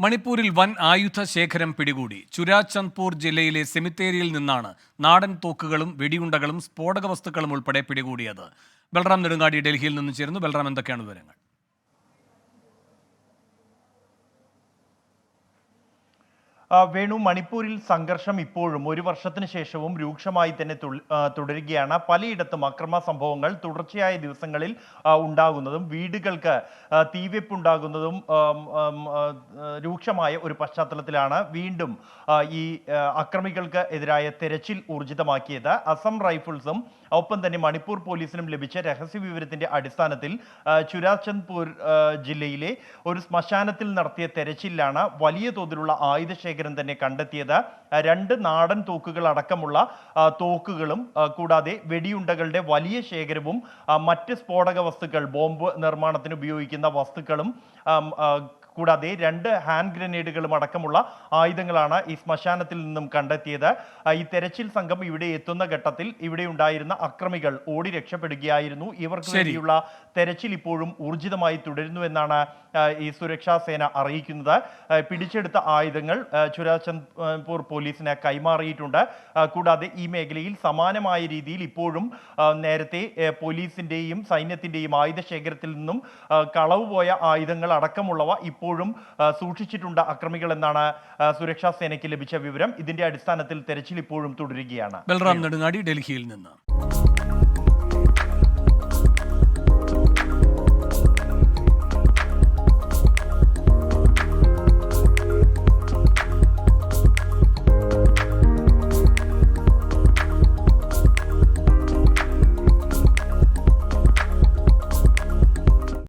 മണിപ്പൂരിൽ വൻ ആയുധ ശേഖരം പിടികൂടി. ചുരാചന്ദ്പൂർ ജില്ലയിലെ സെമിത്തേരിയിൽ നിന്നാണ് നാടൻ തോക്കുകളും വെടിയുണ്ടകളും സ്ഫോടക വസ്തുക്കളും ഉൾപ്പെടെ പിടികൂടിയത്. ബൽറാം നെടുങ്ങാടി ഡൽഹിയിൽ നിന്ന് ചേരുന്നു. ബൽറാം എന്തൊക്കെയാണ് വിവരങ്ങൾ? വേണു മണിപ്പൂരിൽ സംഘർഷം ഇപ്പോഴും ഒരു വർഷത്തിന് ശേഷവും രൂക്ഷമായി തന്നെ തുടരുകയാണ്. പലയിടത്തും അക്രമ സംഭവങ്ങൾ തുടർച്ചയായ ദിവസങ്ങളിൽ ഉണ്ടാകുന്നതും വീടുകൾക്ക് തീവെപ്പുണ്ടാകുന്നതും രൂക്ഷമായ ഒരു പശ്ചാത്തലത്തിലാണ് വീണ്ടും ഈ അക്രമികൾക്ക് എതിരായ തെരച്ചിൽ ഊർജിതമാക്കിയത്. അസം റൈഫിൾസും ഒപ്പം തന്നെ മണിപ്പൂർ പോലീസിനും ലഭിച്ച രഹസ്യ വിവരത്തിന്റെ അടിസ്ഥാനത്തിൽ ചുരാചന്ദ്പൂർ ജില്ലയിലെ ഒരു ശ്മശാനത്തിൽ നടത്തിയ തെരച്ചിലാണ് വലിയ തോതിലുള്ള ആയുധശേഖരം തന്നെ കണ്ടെത്തിയത്. രണ്ട് നാടൻ തോക്കുകൾ അടക്കമുള്ള തോക്കുകളും കൂടാതെ വെടിയുണ്ടകളുടെ വലിയ ശേഖരവും മറ്റ് സ്ഫോടക വസ്തുക്കൾ ബോംബ് നിർമ്മാണത്തിന് ഉപയോഗിക്കുന്ന വസ്തുക്കളും കൂടാതെ രണ്ട് ഹാൻഡ് ഗ്രനേഡുകളും അടക്കമുള്ള ആയുധങ്ങളാണ് ഈ ശ്മശാനത്തിൽ നിന്നും കണ്ടെത്തിയത്. ഈ തെരച്ചിൽ സംഘം ഇവിടെ എത്തുന്ന ഘട്ടത്തിൽ ഇവിടെ ഉണ്ടായിരുന്ന അക്രമികൾ ഓടി രക്ഷപ്പെടുകയായിരുന്നു. ഇവർക്ക് വേണ്ടിയുള്ള തെരച്ചിൽ ഇപ്പോഴും ഊർജിതമായി തുടരുന്നു എന്നാണ് ഈ സുരക്ഷാ സേന അറിയിക്കുന്നത്. പിടിച്ചെടുത്ത ആയുധങ്ങൾ ചുരാചന്ദ്പൂർ പോലീസിന് കൈമാറിയിട്ടുണ്ട്. കൂടാതെ ഈ മേഖലയിൽ സമാനമായ രീതിയിൽ ഇപ്പോഴും നേരത്തെ പോലീസിന്റെയും സൈന്യത്തിന്റെയും ആയുധ ശേഖരത്തിൽ നിന്നും കളവ് പോയ ആയുധങ്ങൾ അടക്കമുള്ളവ ഇപ്പോഴും സൂക്ഷിച്ചിട്ടുണ്ട് അക്രമികൾ എന്നാണ് സുരക്ഷാ സേനയ്ക്ക് ലഭിച്ച വിവരം. ഇതിന്റെ അടിസ്ഥാനത്തിൽ തെരച്ചിൽ ഇപ്പോഴും തുടരുകയാണ്. ബൽറാം നെടുങ്ങാടി ഡൽഹിയിൽ നിന്ന്.